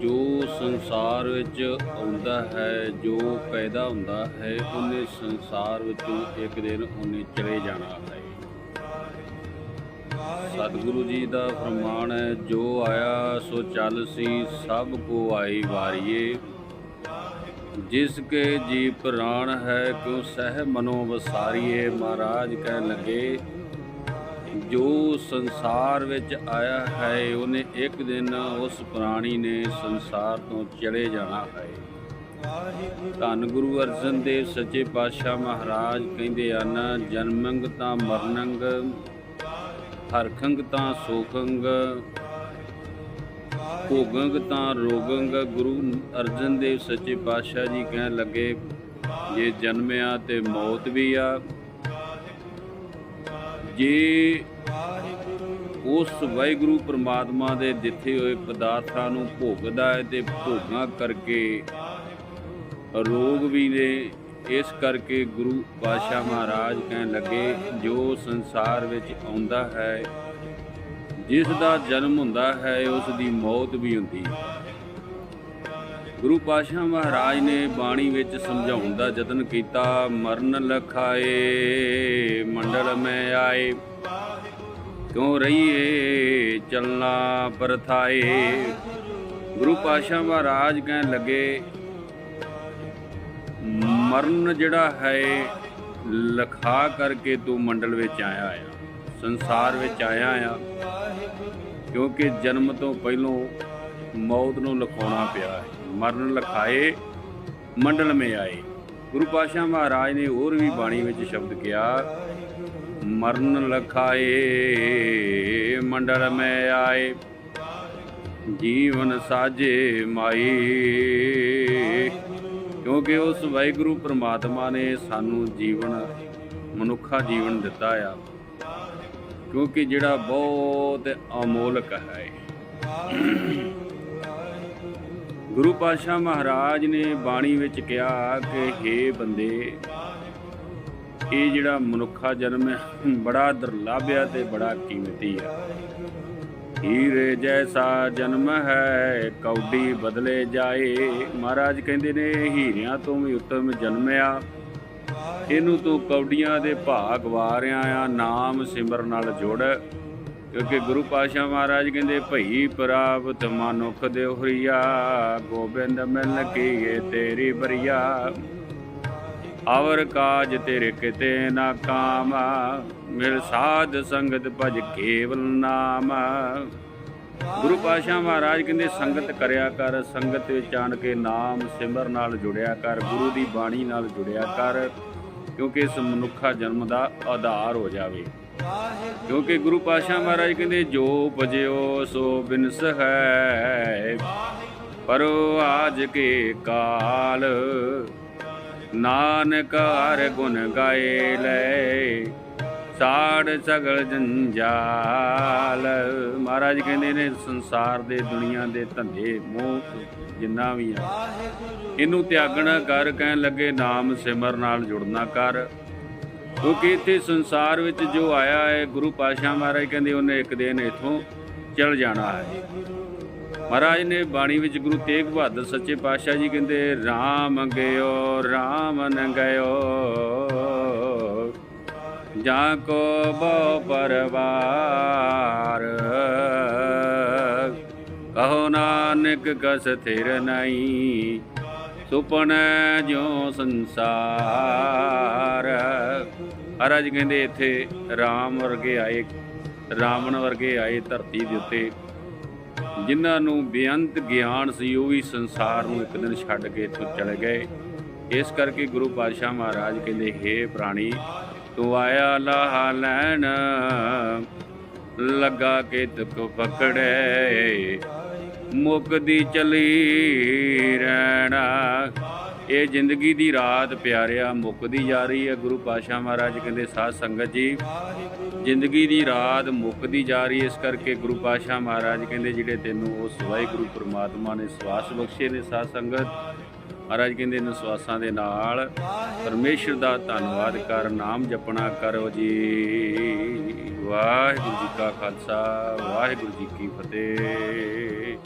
ਜੋ ਸੰਸਾਰ ਵਿੱਚ ਆਉਂਦਾ ਹੈ, ਜੋ ਪੈਦਾ ਹੁੰਦਾ ਹੈ, ਉਹਨੇ ਸੰਸਾਰ ਵਿੱਚੋਂ ਇੱਕ ਦਿਨ ਉਹਨੇ ਚਲੇ ਜਾਣਾ ਹੈ। ਸਤਿਗੁਰੂ ਜੀ ਦਾ ਫਰਮਾਨ ਹੈ, ਜੋ ਆਇਆ ਸੋ ਚੱਲ ਸੀ, ਸਭ ਕੋ ਆਈ ਵਾਰੀਏ। ਜਿਸ ਕੇ ਜੀ ਪ੍ਰਾਣ ਹੈ, ਕਿਉ ਸਹਿ ਮਨੋ ਵਸਾਰੀਏ। ਮਹਾਰਾਜ ਕਹਿਣ ਲੱਗੇ ਜੋ ਸੰਸਾਰ ਵਿੱਚ ਆਇਆ ਹੈ, ਉਹਨੇ ਇੱਕ ਦਿਨ ਉਸ ਪ੍ਰਾਣੀ ਨੇ ਸੰਸਾਰ ਤੋਂ ਚਲੇ ਜਾਣਾ ਹੈ। ਧੰਨ ਗੁਰੂ ਅਰਜਨ ਦੇਵ ਸੱਚੇ ਪਾਤਸ਼ਾਹ ਮਹਾਰਾਜ ਕਹਿੰਦੇ ਹਨ, ਜਨਮੰਗ ਤਾਂ ਮਰਨੰਗ, ਹਰਖੰਗ ਤਾਂ ਸੋਖੰਗ, ਭੋਗੰਗ ਤਾਂ ਰੋਗੰਗ। ਗੁਰੂ ਅਰਜਨ ਦੇਵ ਸੱਚੇ ਪਾਤਸ਼ਾਹ ਜੀ ਕਹਿਣ ਲੱਗੇ, ਜੇ ਜਨਮਿਆ ਤੇ ਮੌਤ ਵੀ ਆ ਜੇ ਉਸ ਵਾਹਿਗੁਰੂ ਪ੍ਰਮਾਤਮਾ ਦੇ ਦਿੱਤੇ ਹੋਏ ਪਦਾਰਥਾਂ ਨੂੰ ਭੋਗਦਾ ਹੈ ਤੇ ਭੋਗਾਂ ਕਰਕੇ ਰੋਗ ਵੀ ਨੇ, ਇਸ ਕਰਕੇ ਗੁਰੂ ਪਾਤਸ਼ਾਹ ਮਹਾਰਾਜ ਕਹਿਣ ਲੱਗੇ, ਜੋ ਸੰਸਾਰ ਵਿੱਚ ਆਉਂਦਾ ਹੈ, ਜਿਸ ਦਾ ਜਨਮ ਹੁੰਦਾ ਹੈ, ਉਸ ਦੀ ਮੌਤ ਵੀ ਹੁੰਦੀ ਹੈ। ਗੁਰੂ ਪਾਤਸ਼ਾਹ ਮਹਾਰਾਜ ਨੇ ਬਾਣੀ ਵਿੱਚ ਸਮਝਾਉਣ ਦਾ ਯਤਨ ਕੀਤਾ, ਮਰਨ ਲਖਾਏ, ਮੰਡਲ ਮੈਂ ਆਏ, ਕਿਉਂ ਰਹੀਏ, ਚੱਲਣਾ ਪਰਥਾਏ। ਗੁਰੂ ਪਾਤਸ਼ਾਹ ਮਹਾਰਾਜ ਕਹਿਣ ਲੱਗੇ, ਮਰਨ ਜਿਹੜਾ ਹੈ, ਲਖਾ ਕਰਕੇ ਤੂੰ ਮੰਡਲ ਵਿੱਚ ਆਇਆ ਆ, ਸੰਸਾਰ ਵਿੱਚ ਆਇਆ ਆ, ਕਿਉਂਕਿ ਜਨਮ ਤੋਂ ਪਹਿਲੋਂ ਮੌਤ ਨੂੰ ਲਖਾਉਣਾ ਪਿਆ ਹੈ। ਮਰਨ ਲਖਾਏ, ਮੰਡਲ ਮੇ ਆਏ। ਗੁਰੂ ਪਾਤਸ਼ਾਹ ਮਹਾਰਾਜ ਨੇ ਹੋਰ ਵੀ ਬਾਣੀ ਵਿੱਚ ਸ਼ਬਦ ਕਿਹਾ, ਮਰਨ ਲਖਾਏ, ਮੰਡਲ ਮੈਂ ਆਏ, ਜੀਵਨ ਸਾਜੇ ਮਾਈ ਕਿਉਂਕਿ ਉਸ ਵਾਹਿਗੁਰੂ ਪ੍ਰਮਾਤਮਾ ਨੇ ਸਾਨੂੰ ਜੀਵਨ, ਮਨੁੱਖਾ ਜੀਵਨ ਦਿੱਤਾ ਆ। ਕਿਉਂਕਿ ਜਿਹੜਾ ਬਹੁਤ ਅਮੋਲਕ ਹੈ। ਗੁਰੂ ਪਾਤਸ਼ਾਹ ਮਹਾਰਾਜ ਨੇ ਬਾਣੀ ਵਿੱਚ ਕਿਹਾ ਕਿ हे ਬੰਦੇ, ਇਹ ਜਿਹੜਾ ਮਨੁੱਖਾ ਜਨਮ ਹੈ, ਬੜਾ ਦੁਰਲੱਭ ਆ ਤੇ ਬੜਾ ਕੀਮਤੀ ਹੈ ਹੀਰੇ ਜੈਸਾ ਜਨਮ ਹੈ, ਕੌਡੀ ਬਦਲੇ ਜਾਏ। ਮਹਾਰਾਜ ਕਹਿੰਦੇ ਨੇ, ਹੀਰਿਆਂ ਤੋਂ ਵੀ ਉੱਤਮ ਜਨਮਿਆ ਇਹਨੂੰ ਤੂੰ ਕੌਡੀਆਂ ਦੇ ਭਾਗ ਵਾਰਿਆ ਆ, ਨਾਮ ਸਿਮਰ ਨਾਲ ਜੋੜ। ਕਿਉਂਕਿ ਗੁਰੂ ਪਾਤਸ਼ਾਹ ਮਹਾਰਾਜ ਕਹਿੰਦੇ, ਭਈ ਪ੍ਰਾਪਤ ਮਨੁੱਖ ਦੇ ਹੋਰੀਆ, ਗੋਬਿੰਦ ਮਿਲ ਕੀਏ ਤੇਰੀ ਬਰੀਆ। ਅਵਰ ਕਾਜ ਤੇਰੇ ਕਿਤੇ ਨਾ ਕਾਮ, ਮਿਲ ਸਾਧ ਸੰਗਤ ਭਜ ਕੇਵਲ ਨਾਮ। ਗੁਰੂ ਪਾਤਸ਼ਾਹ ਮਹਾਰਾਜ ਕਹਿੰਦੇ, ਸੰਗਤ ਕਰਿਆ ਕਰ, ਸੰਗਤ ਵਿੱਚ ਆਣ ਕੇ ਨਾਮ ਸਿਮਰ ਨਾਲ ਜੁੜਿਆ ਕਰ, ਗੁਰੂ ਦੀ ਬਾਣੀ ਨਾਲ ਜੁੜਿਆ ਕਰ, ਕਿਉਂਕਿ ਇਸ ਮਨੁੱਖਾ ਜਨਮ ਦਾ ਆਧਾਰ ਹੋ ਜਾਵੇ। ਕਿਉਂਕਿ ਗੁਰੂ ਪਾਤਸ਼ਾਹ ਮਹਾਰਾਜ ਕਹਿੰਦੇ, ਜੋ ਭਜਿਓ ਸੋ ਬਿਨਸ ਹੈ ਪਰ ਆਜ ਕੇ ਕਾਲ ਨਾਨਕ ਹਰ ਗੁਣ ਗਾਏ ਲੈ। ਸਾੜ ਸਗਲ ਜੰਜਾਲ। ਮਹਾਰਾਜ ਕਹਿੰਦੇ ਨੇ, ਸੰਸਾਰ ਦੇ ਦੁਨੀਆ ਦੇ ਧੰਦੇ ਮੋਹ ਜਿੰਨਾ ਵੀ ਆ। ਇਹਨੂੰ ਤਿਆਗਣਾ ਕਰ, ਕਹਿਣ ਲੱਗੇ, ਨਾਮ ਸਿਮਰ ਨਾਲ ਜੁੜਨਾ ਕਰ। ਕਿਉਂਕਿ ਇੱਥੇ ਸੰਸਾਰ ਵਿੱਚ ਜੋ ਆਇਆ ਹੈ, ਗੁਰੂ ਪਾਤਸ਼ਾਹ ਮਹਾਰਾਜ ਕਹਿੰਦੇ ਉਹਨੇ ਇੱਕ ਦਿਨ ਇਥੋਂ ਚਲ ਜਾਣਾ ਹੈ। ਮਹਾਰਾਜ ਨੇ ਬਾਣੀ ਵਿੱਚ ਗੁਰੂ ਤੇਗ ਬਹਾਦਰ ਸੱਚੇ ਪਾਤਸ਼ਾਹ ਜੀ ਕਹਿੰਦੇ RAM ਗਇਓ RAM ਨ ਗਇਓ ਜਾਂ ਕੋ ਬੋ ਪਰਵਾਰ। ਕਹੋ ਨਾਨਕ ਕਸ ਥਿਰ ਨਹੀਂ ਸੁਪਨ ਜਿਉ ਸੰਸਾਰ। ਮਹਾਰਾਜ ਕਹਿੰਦੇ ਇੱਥੇ RAM ਵਰਗੇ ਆਏ, ਰਾਵਣ ਵਰਗੇ ਆਏ ਧਰਤੀ ਦੇ ਉੱਤੇ। ਜਿਨ੍ਹਾਂ ਨੂੰ ਬੇਅੰਤ ਗਿਆਨ ਸੀ, ਉਹ ਵੀ ਸੰਸਾਰ ਨੂੰ ਇੱਕ ਦਿਨ ਛੱਡ ਕੇ ਇੱਥੋਂ ਚਲੇ ਗਏ। ਇਸ ਕਰਕੇ ਗੁਰੂ ਪਾਤਸ਼ਾਹ ਮਹਾਰਾਜ ਕਹਿੰਦੇ, ਹੇ ਪ੍ਰਾਣੀ, ਤੂੰ ਆਇਆ ਲਾਹ ਲੈਣ, ਲੱਗਾ ਕੇ ਤੁਕ ਪਕੜੇ। ਮੁਕਦੀ ਚਲੀ ਰਹਿਣਾ। ਇਹ ਜ਼ਿੰਦਗੀ ਦੀ ਰਾਤ ਪਿਆਰਿਆ, ਮੁੱਕਦੀ ਜਾ ਰਹੀ ਹੈ। ਗੁਰੂ ਪਾਤਸ਼ਾਹ ਮਹਾਰਾਜ ਕਹਿੰਦੇ, ਸਾਧ ਸੰਗਤ ਜੀ, ਜ਼ਿੰਦਗੀ ਦੀ ਰਾਤ ਮੁੱਕਦੀ ਜਾ ਰਹੀ ਇਸ ਕਰਕੇ ਗੁਰੂ ਪਾਤਸ਼ਾਹ ਮਹਾਰਾਜ ਕਹਿੰਦੇ, ਜਿਹੜੇ ਤੈਨੂੰ ਉਸ ਵਾਹਿਗੁਰੂ ਪ੍ਰਮਾਤਮਾ ਨੇ ਸਵਾਸ ਬਖਸ਼ੇ ਨੇ, ਸਾਧ ਸੰਗਤ। ਮਹਾਰਾਜ ਕਹਿੰਦੇ ਇਹਨਾਂ ਸਵਾਸਾਂ ਦੇ ਨਾਲ ਪਰਮੇਸ਼ਰ ਦਾ ਧੰਨਵਾਦ ਕਰ, ਨਾਮ ਜਪਣਾ ਕਰੋ ਜੀ। ਵਾਹਿਗੁਰੂ ਜੀ ਕਾ ਖਾਲਸਾ, ਵਾਹਿਗੁਰੂ ਜੀ ਕੀ ਫਤਿਹ।